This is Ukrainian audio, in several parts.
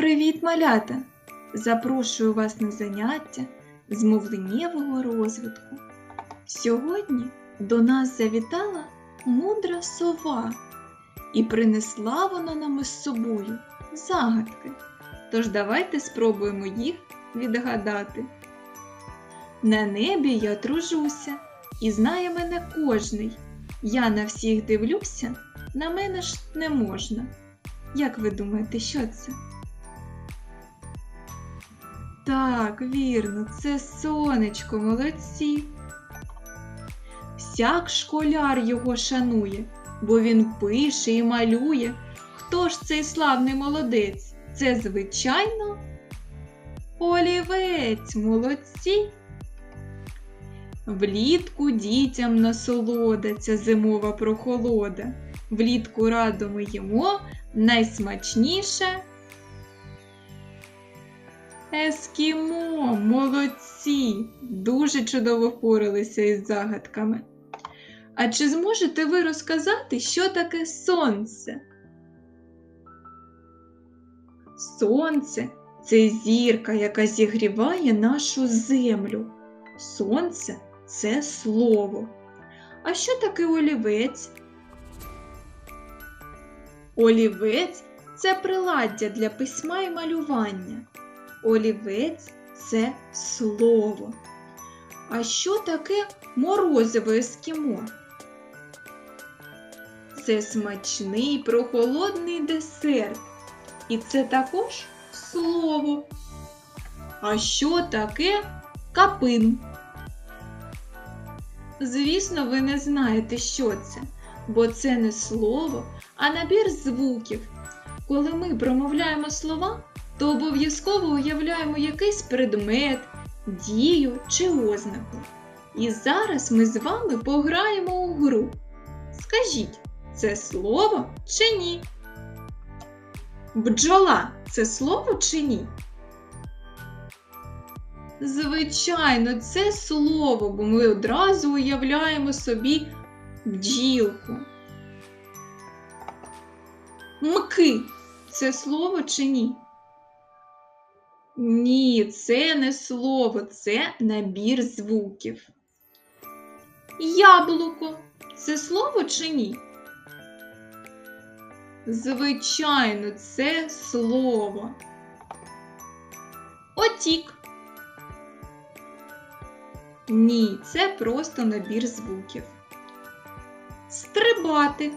Привіт, малята! Запрошую вас на заняття з мовленнєвого розвитку. Сьогодні до нас завітала мудра сова і принесла вона нам із собою загадки. Тож давайте спробуємо їх відгадати. На небі я тружуся, і знає мене кожний. Я на всіх дивлюся, на мене ж не можна. Як ви думаєте, що це? Так, вірно, це сонечко, молодці. Всяк школяр його шанує, бо він пише і малює. Хто ж цей славний молодець? Це, звичайно, олівець, молодці. Влітку дітям насолода ця зимова прохолода. Влітку радо ми їмо найсмачніше. Ескімо, молодці! Дуже чудово впоралися із загадками. А чи зможете ви розказати, що таке сонце? Сонце це зірка, яка зігріває нашу землю. Сонце це слово. А що таке олівець? Олівець це приладдя для письма і малювання. Олівець це слово. А що таке морозиво ескімо? Це смачний прохолодний десерт. І це також слово. А що таке капин? Звісно, ви не знаєте, що це, бо це не слово, а набір звуків. Коли ми промовляємо слова, то обов'язково уявляємо якийсь предмет, дію чи ознаку. І зараз ми з вами пограємо у гру. Скажіть, це слово чи ні? Бджола це слово чи ні? Звичайно, це слово, бо ми одразу уявляємо собі бджілку. Мки це слово чи ні? Ні, це не слово, це набір звуків. Яблуко це слово чи ні? Звичайно, це слово. Отік. Ні, це просто набір звуків. Стрибати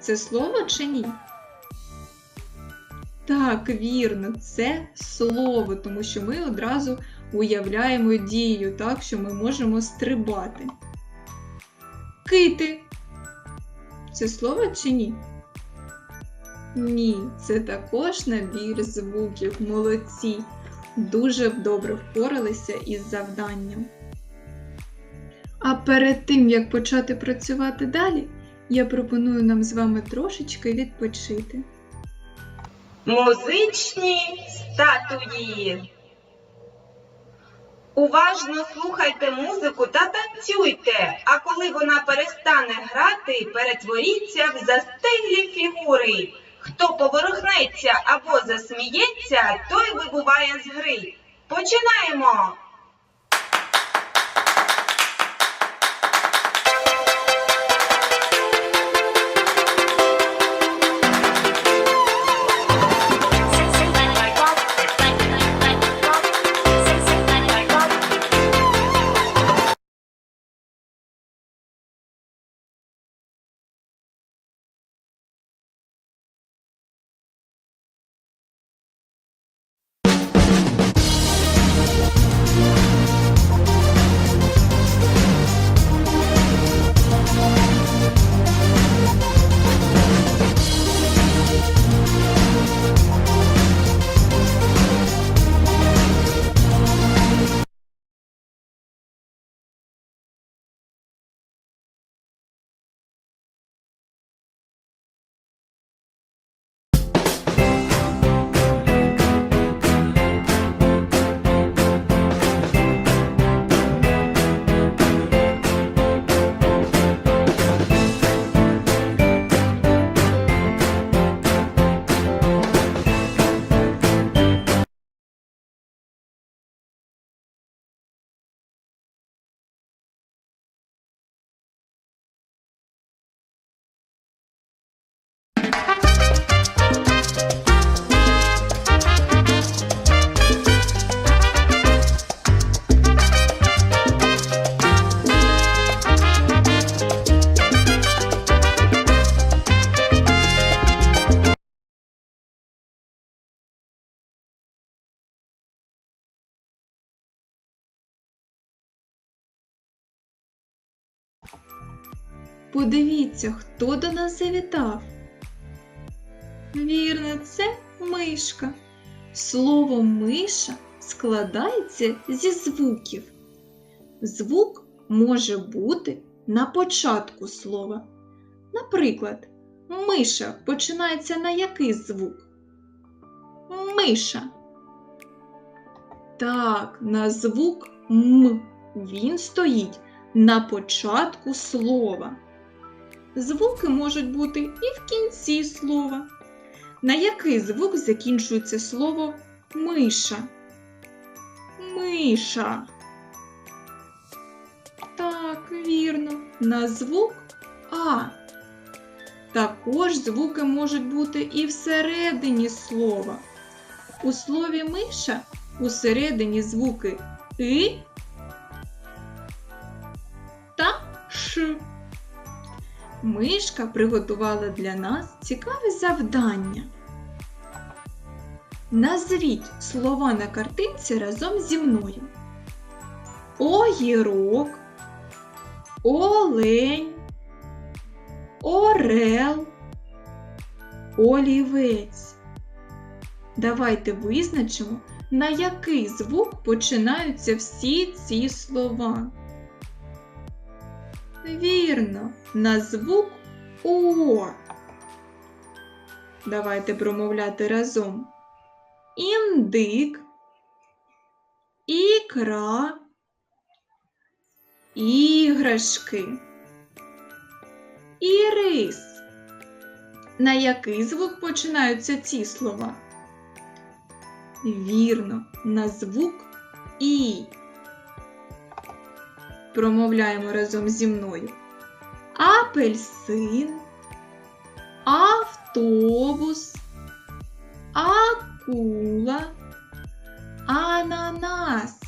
це слово чи ні? Так, вірно, це слово, тому що ми одразу уявляємо дію, так, що ми можемо стрибати. Кити. Це слово чи ні? Ні, це також набір звуків. Молодці. Дуже добре впоралися із завданням. А перед тим, як почати працювати далі, я пропоную нам з вами трошечки відпочити. Музичні статуї. Уважно слухайте музику та танцюйте, а коли вона перестане грати, перетворіться в застиглі фігури. Хто поворухнеться або засміється, той вибуває з гри. Починаємо! Подивіться, хто до нас завітав. Вірно, це мишка. Слово миша складається зі звуків. Звук може бути на початку слова. Наприклад, миша починається на який звук? Миша. Так, на звук М. Він стоїть на початку слова. Звуки можуть бути і в кінці слова. На який звук закінчується слово миша? Миша. Так, вірно. На звук А. Також звуки можуть бути і всередині слова. У слові миша усередині звуки И та Ш. Мишка приготувала для нас цікаве завдання. Назвіть слова на картинці разом зі мною. Огірок, олень, орел, олівець. Давайте визначимо, на який звук починаються всі ці слова. Вірно, на звук О. Давайте промовляти разом. Індик, ікра, іграшки, ірис. На який звук починаються ці слова? Вірно, на звук І. Промовляємо разом зі мною. Апельсин, автобус, акула, ананас.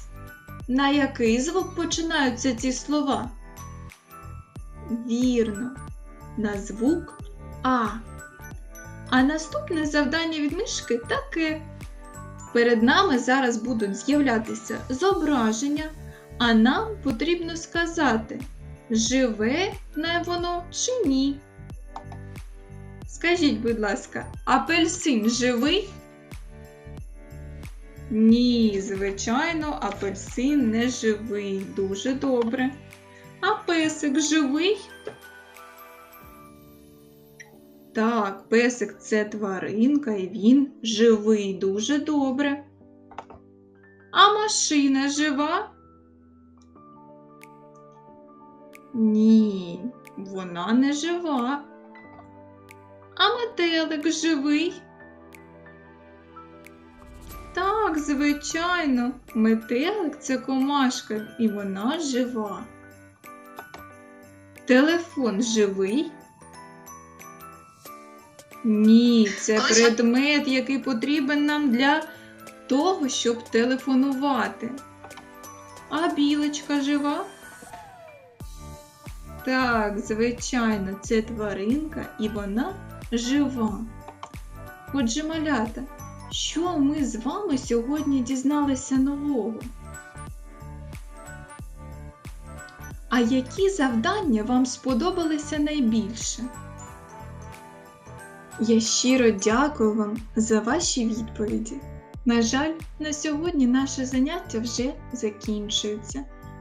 На який звук починаються ці слова? Вірно, на звук А. А наступне завдання від мишки таке. Перед нами зараз будуть з'являтися зображення, а нам потрібно сказати, живе не воно чи ні. Скажіть, будь ласка, апельсин живий? Ні, звичайно, апельсин не живий. Дуже добре. А песик живий? Так, песик це тваринка і він живий дуже добре. А машина жива? Ні, вона не жива. А метелик живий? Так, звичайно, метелик це комашка і вона жива. Телефон живий? Ні, це предмет, який потрібен нам для того, щоб телефонувати. А білочка жива? Так, звичайно, це тваринка і вона жива. Отже, малята, що ми з вами сьогодні дізналися нового? А які завдання вам сподобалися найбільше? Я щиро дякую вам за ваші відповіді. На жаль, на сьогодні наше заняття вже закінчується.